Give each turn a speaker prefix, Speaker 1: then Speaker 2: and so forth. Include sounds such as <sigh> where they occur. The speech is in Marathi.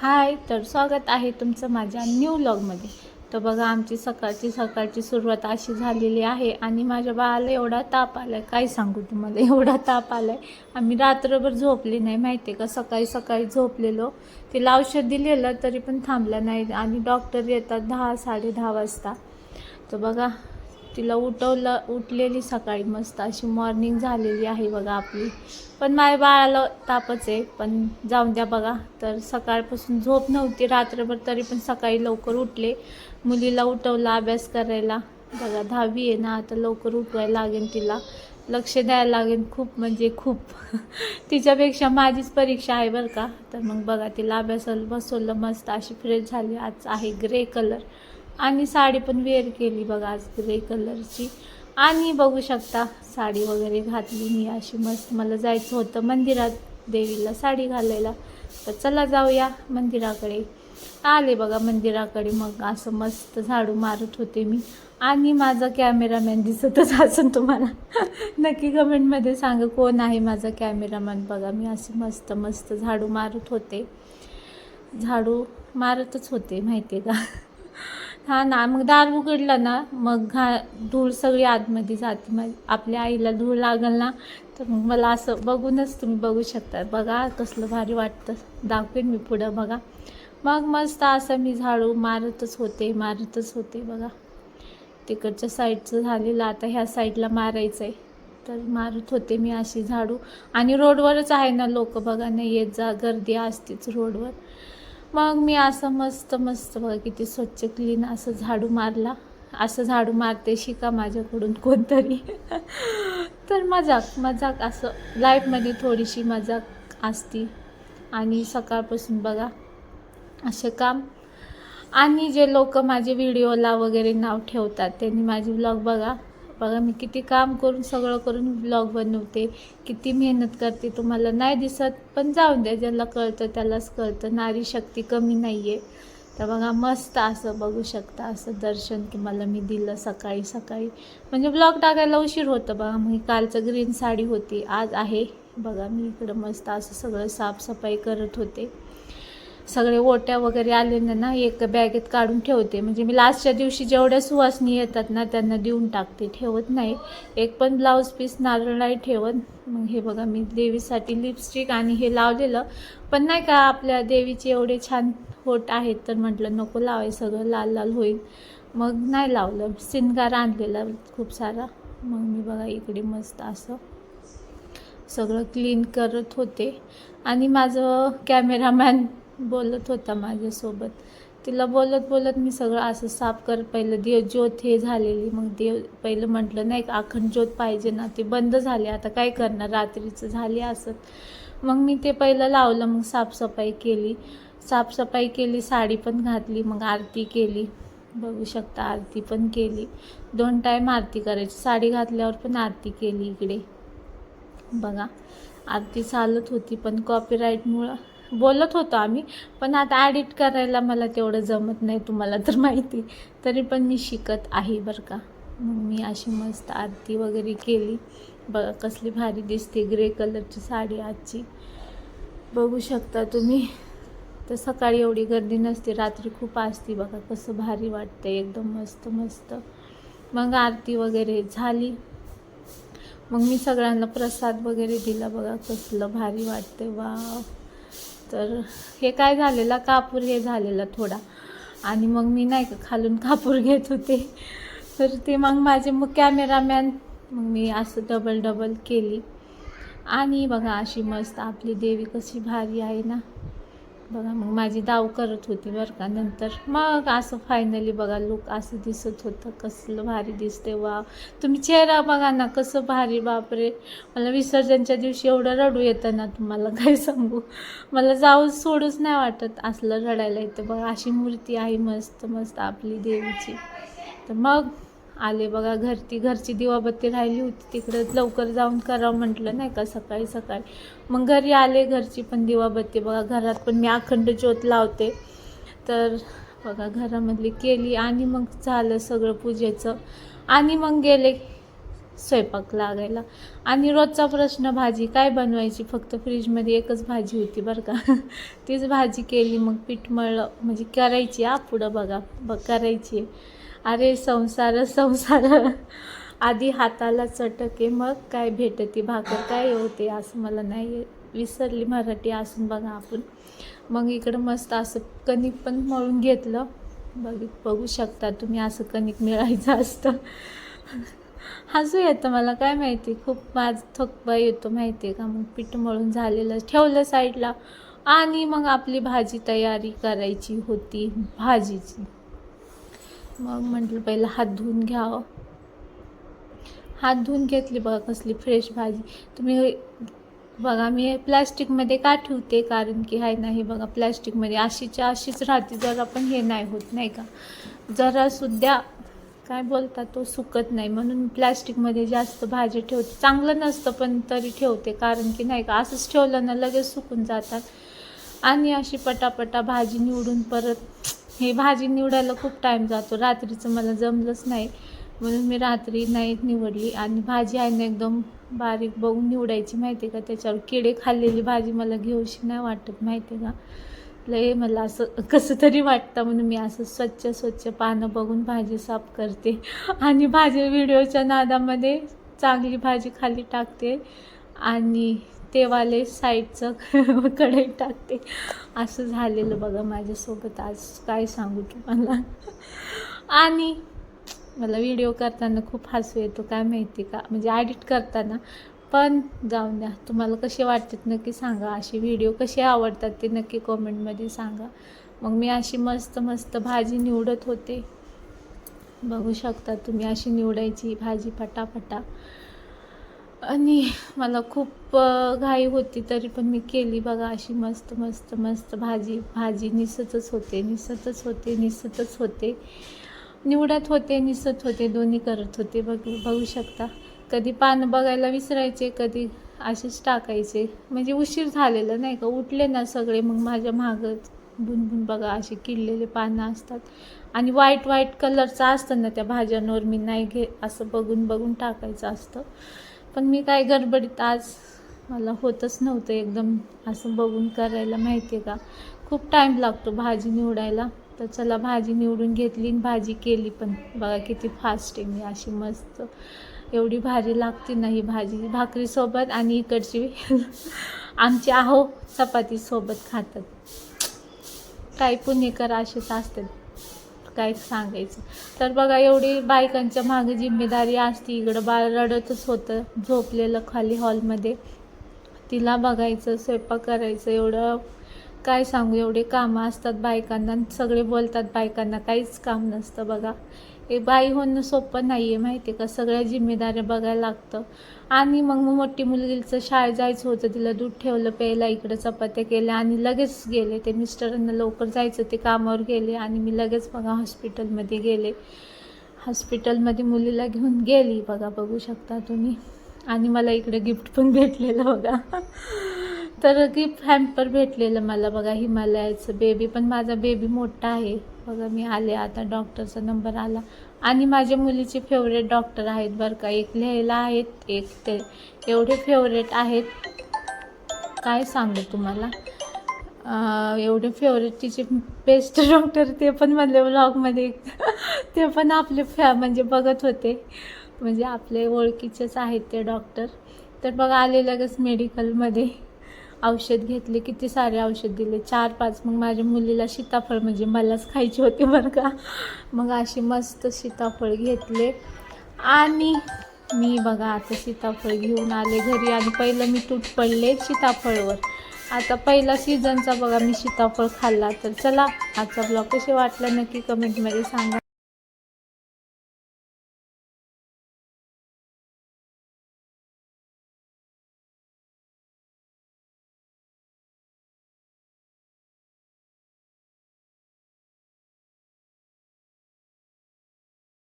Speaker 1: हाय तर स्वागत आहे तुमचं माझ्या न्यू ब्लॉगमध्ये तर बघा आमची सकाळची सकाळची सुरुवात अशी झालेली आहे आणि माझ्या बाळाला एवढा ताप आला आहे काय सांगू तुम्हाला? <laughs> एवढा ताप आला आहे आम्ही रात्रभर झोपली नाही माहिती आहे का? सकाळी सकाळी झोपलेलो. तिला औषध दिलेलं तरी पण थांबलं नाही आणि डॉक्टर येतात दहा साडे दहा वाजता. तर बघा तिला उठवलं उठलेली सकाळी मस्त अशी मॉर्निंग झालेली आहे बघा आपली. पण माझ्या बाळाला तापच आहे पण जाऊन द्या बघा. तर सकाळपासून झोप नव्हती रात्रभर तरी पण सकाळी लवकर उठले. मुलीला उठवलं अभ्यास करायला. बघा दहावी आहे ना आता लवकर उठवायला लागेल तिला. लक्ष द्यायला लागेल खूप म्हणजे खूप. <laughs> तिच्यापेक्षा माझीच परीक्षा आहे बरं का. तर मग बघा तिला अभ्यासाला बसवलं मस्त अशी फ्रेश झाली. आज आहे ग्रे कलर आणि साडी पण वेअर केली बघा आज ग्रे कलरची आणि बघू शकता साडी वगैरे घातली मी अशी मस्त. मला जायचं होतं मंदिरात देवीला साडी घालायला. तर चला जाऊया मंदिराकडे. आले बघा मंदिराकडे मग असं मस्त झाडू मारत होते मी. आणि माझा कॅमेरामॅन दिसतच असून तुम्हाला. नक्की कमेंटमध्ये सांगा कोण आहे माझा कॅमेरामॅन बघा मी असं मस्त मस्त झाडू मारत होते. झाडू मारतच होते माहिती आहे का? हा ना मग दार उघडलं ना मग घा धूळ सगळी आतमध्ये जाते. मग आपल्या आईला धूळ लागल ना तर मग मला असं बघूनच तुम्ही बघू शकता. बघा कसलं भारी वाटतं. दाखवेन मी पुढं बघा. मग मस्त असं मी झाडू मारतच होते मारतच होते बघा. तिकडच्या साईडचं झालेलं आता ह्या साईडला मारायचं आहे तर मारत होते मी अशी झाडू. आणि रोडवरच आहे ना लोक बघा नाही येत जा गर्दी असतेच रोडवर. मग मी असं मस्त मस्त बघा किती स्वच्छ क्लीन असं झाडू मारला. असं झाडू मारते शिका माझ्याकडून कोणतरी. <laughs> तर मजाक मजाक असं. लाईफमध्ये थोडीशी मजाक असती. आणि सकाळपासून बघा असे काम. आणि जे लोक माझे व्हिडिओला वगैरे नाव ठेवतात त्यांनी माझे व्लॉग बघा. बघा मी किती काम करून सगळं करून व्लॉग बनवते. किती मेहनत करते. तुम्हाला नाही दिसत पण जाऊन द्या. ज्याला कळतं त्यालाच कळतं. नारी शक्ती कमी नाही आहे तर बघा मस्त असं बघू शकता असं दर्शन तुम्हाला मी दिलं सकाळी सकाळी. म्हणजे ब्लॉग टाकायला उशीर होतं बघा. मग कालचं ग्रीन साडी होती. आज आहे. बघा मी इकडं मस्त असं सगळं साफसफाई करत होते. सगळे ओट्या वगैरे आलेले ना ना एक बॅगेत काढून ठेवते. म्हणजे मी लास्टच्या दिवशी जेवढ्या सुवासनी येतात ना त्यांना देऊन टाकते. ठेवत नाही. एक पण ब्लाऊज पीस नारळ नाही ठेवत. मग हे बघा मी देवीसाठी लिपस्टिक आणि हे लावलेलं. पण नाही का आपल्या देवीचे एवढे छान होट आहेत तर म्हटलं नको लावाय सगळं लाल लाल होईल. मग नाही लावलं. सिनगार आणलेला खूप सारा. मग मी बघा इकडे मस्त असं सगळं क्लीन करत होते. आणि माझं कॅमेरामॅन बोलत होता माझ्यासोबत. तिला बोलत बोलत मी सगळं असं साफ कर पहिलं. देव ज्योत हे झालेली. मग देव पहिलं म्हटलं नाही का अखंड ज्योत पाहिजे ना. ते बंद झाले. आता काय करणार? रात्रीचं झाले असत मग मी ते पहिलं लावलं. मग साफसफाई केली. साफसफाई केली. साडी पण घातली. मग आरती केली. बघू शकता आरती पण केली. दोन टाईम आरती करायची. साडी घातल्यावर पण आरती केली इकडे. बघा आरती चालत होती पण कॉपीराईटमुळं बोलत होतो आम्ही पण आता ॲडिट करायला मला तेवढं जमत नाही तुम्हाला तर माहिती तरी पण मी शिकत आहे बरं का. मग मी अशी मस्त आरती वगैरे केली. बघा कसली भारी दिसते ग्रे कलरची साडी आजची. बघू शकता तुम्ही. तर सकाळी एवढी गर्दी नसते रात्री खूप असते बघा कसं भारी वाटतं एकदम मस्त मस्त. मग आरती वगैरे झाली. मग मी सगळ्यांना प्रसाद वगैरे दिला बघा कसलं भारी वाटते वा तर हे काय झालेला कापूर हे झालेला थोडा. आणि मग मी नाही का खालून कापूर <laughs> घेत होते. तर ते मग माझे मग कॅमेरामॅन मग मी असं डबल डबल केली. आणि बघा अशी मस्त आपली देवी कशी भारी आहे ना. बघा मग माझी दाव करत होती बरं का. नंतर मग असं फायनली बघा लुक असं दिसत होतं. कसलं भारी दिसते वा तुम्ही चेहरा बघा ना कसं भारी बापरे. मला विसर्जनच्या दिवशी एवढं रडू येतं ना तुम्हाला <laughs> काय सांगू. मला जाऊ सोडूच नाही वाटत असलं रडायला येतं. बघा अशी मूर्ती आहे मस्त मस्त आपली देवीची. तर मग आले बघा घरती घरची दिवाबत्ती राहिली होती तिकडं. लवकर जाऊन करावं म्हटलं नाही का सकाळी सकाळी. मग घरी आले घरची पण दिवाबत्ती. बघा घरात पण मी अखंड ज्योत लावते. तर बघा घरामधली केली आणि मग झालं सगळं पूजेचं. आणि मग गेले स्वयंपाक लागायला. आणि रोजचा प्रश्न भाजी काय बनवायची? फक्त फ्रीजमध्ये एकच भाजी होती बरं का. <laughs> तीच भाजी केली मग पीठ मळलं. म्हणजे करायची आ पुढं बघा बघ करायची. अरे संसार संसार. आधी हाताला चटके मग काय भेटते भाकर काय होते असं मला नाही विसरली मराठी असून बघा आपण. मग इकडं मस्त असं कणिक पण मळून घेतलं. बघित बघू शकता तुम्ही असं कणिक मिळायचं असतं. हसू येतं मला काय माहिती? खूप माझ थकबा येतो माहिती आहे का? मग पीठ मळून झालेलं ठेवलं साईडला आणि मग आपली भाजी तयारी करायची होती भाजीची. मग म्हटलं पहिलं हात धुवून घ्यावं. हात धुवून घेतली बघा कसली फ्रेश भाजी. तुम्ही बघा मी प्लॅस्टिकमध्ये का ठेवते? कारण की हाय नाही बघा प्लॅस्टिकमध्ये अशीच्या अशीच राहते. जरा पण हे नाही होत नाही का? जरा सुद्धा काय बोलतात तो सुकत नाही. म्हणून प्लॅस्टिकमध्ये जास्त भाजी ठेवते. चांगलं नसतं पण तरी ठेवते. कारण की नाही का असंच ठेवलं ना लगेच सुकून जातात. आणि अशी पटापटा भाजी निवडून परत हे भाजी निवडायला खूप टाईम जातो. रात्रीचं मला जमलंच नाही. म्हणून मी रात्री नाही निवडली. आणि भाजी आहे ना एकदम बारीक बघून निवडायची माहिती आहे का? त्याच्यावर किडे खाल्लेली भाजी मला घेऊशी नाही वाटत माहिती आहे का? लय मला असं कसं तरी वाटतं म्हणून मी असं स्वच्छ स्वच्छ पानं बघून भाजी साफ करते. आणि भाजी व्हिडिओच्या नादामध्ये चांगली भाजी खाली टाकते. आणि तेवाले साईडचं <laughs> कढई टाकते. असं झालेलं बघा माझ्यासोबत. आज काय सांगू तुम्हाला? आणि मला व्हिडिओ करताना खूप हसू येतो काय माहिती का? म्हणजे ॲडिट करताना. पण जाऊन द्या. तुम्हाला कसे वाटतात नक्की सांगा. असे व्हिडिओ कसे आवडतात ते नक्की कॉमेंटमध्ये सांगा. मग मी अशी मस्त मस्त भाजी निवडत होते. बघू शकता तुम्ही अशी निवडायची भाजी पटापटा. आणि मला खूप घाई होती तरी पण मी केली बघा अशी मस्त मस्त मस्त भाजी. भाजी निसतच होते निसतच होते निसतच होते. निवडत होते निसत होते दोन्ही करत होते. बघू बघू शकता. कधी पानं बघायला विसरायचे कधी असेच टाकायचे. म्हणजे उशीर झालेलं नाही का? उठले ना सगळे मग माझ्या मागत बुनबुन बघा असे किडलेले पानं असतात. आणि व्हाईट व्हाईट कलरचं असतं ना त्या भाज्यांवर मी नाही घे असं बघून बघून टाकायचं असतं. पण मी काय गडबडीत आज मला होतच नव्हतं एकदम असं बघून करायला माहिती आहे का? खूप टाईम लागतो भाजी निवडायला. तर चला भाजी निवडून घेतली आणि भाजी केली पण. बघा किती फास्ट आहे मी अशी मस्त. एवढी भारी लागते ना ही भाजी. भाकरीसोबत आणि इकडची <laughs> आमची आहो चपातीसोबत खातात. काय पुणेकर असेच असतात. काय सांगायचं? तर बघा एवढी बायकांच्या मागे जिम्मेदारी असते इकडं बाळ रडतच होतं झोपलेलं खाली हॉलमध्ये. तिला बघायचं स्वयंपाक करायचं एवढं काय सांगू? एवढे कामं असतात बायकांना आणि सगळे बोलतात बायकांना काहीच काम नसतं बघा. हे बाई होणं सोपं नाही आहे माहिती आहे का? सगळ्या जिम्मेदाऱ्या बघायला लागतं. आणि मग मग मोठी मुलगीचं शाळेत जायचं होतं तिला दूध ठेवलं प्यायला इकडं चपात्या केल्या आणि लगेच गेले. ते मिस्टरांना लवकर जायचं ते कामावर गेले आणि मी लगेच बघा हॉस्पिटलमध्ये गेले. हॉस्पिटलमध्ये मुलीला घेऊन गेली बघा बघू शकता तुम्ही. आणि मला इकडे गिफ्ट पण भेटलेलं बघा. तर गिफ्ट हॅम्पर भेटलेलं मला बघा हिमालयाचं बेबी पण माझा बेबी मोठा आहे. बघा मी आले आता डॉक्टरचा नंबर आला. आणि माझ्या मुलीचे फेवरेट डॉक्टर आहेत बरं का. एक लिहायला आहेत एक ते एवढे फेवरेट आहेत. काय सांगू तुम्हाला? एवढे फेवरेट तिचे बेस्ट डॉक्टर ते पण म्हणले व्लॉगमध्ये ते पण आपले फॅ म्हणजे बघत होते. म्हणजे आपले ओळखीचेच आहेत ते डॉक्टर तर बघा आले लगेच मेडिकलमध्ये औषध घेतले किती सारे औषध दिले? चार पाच. मग माझ्या मुलीला सीताफळ म्हणजे मलाच खायचे होते बरं का. मग अशी मस्त सीताफळ घेतले. आणि मी बघा आता सीताफळ घेऊन आले घरी. आणि पहिलं मी तूट पडले सीताफळवर. आता पहिला सीझनचा बघा मी सीताफळ खाल्ला तर. चला आजचा ब्लॉग कसे वाटला नक्की कमेंटमध्ये सांगा.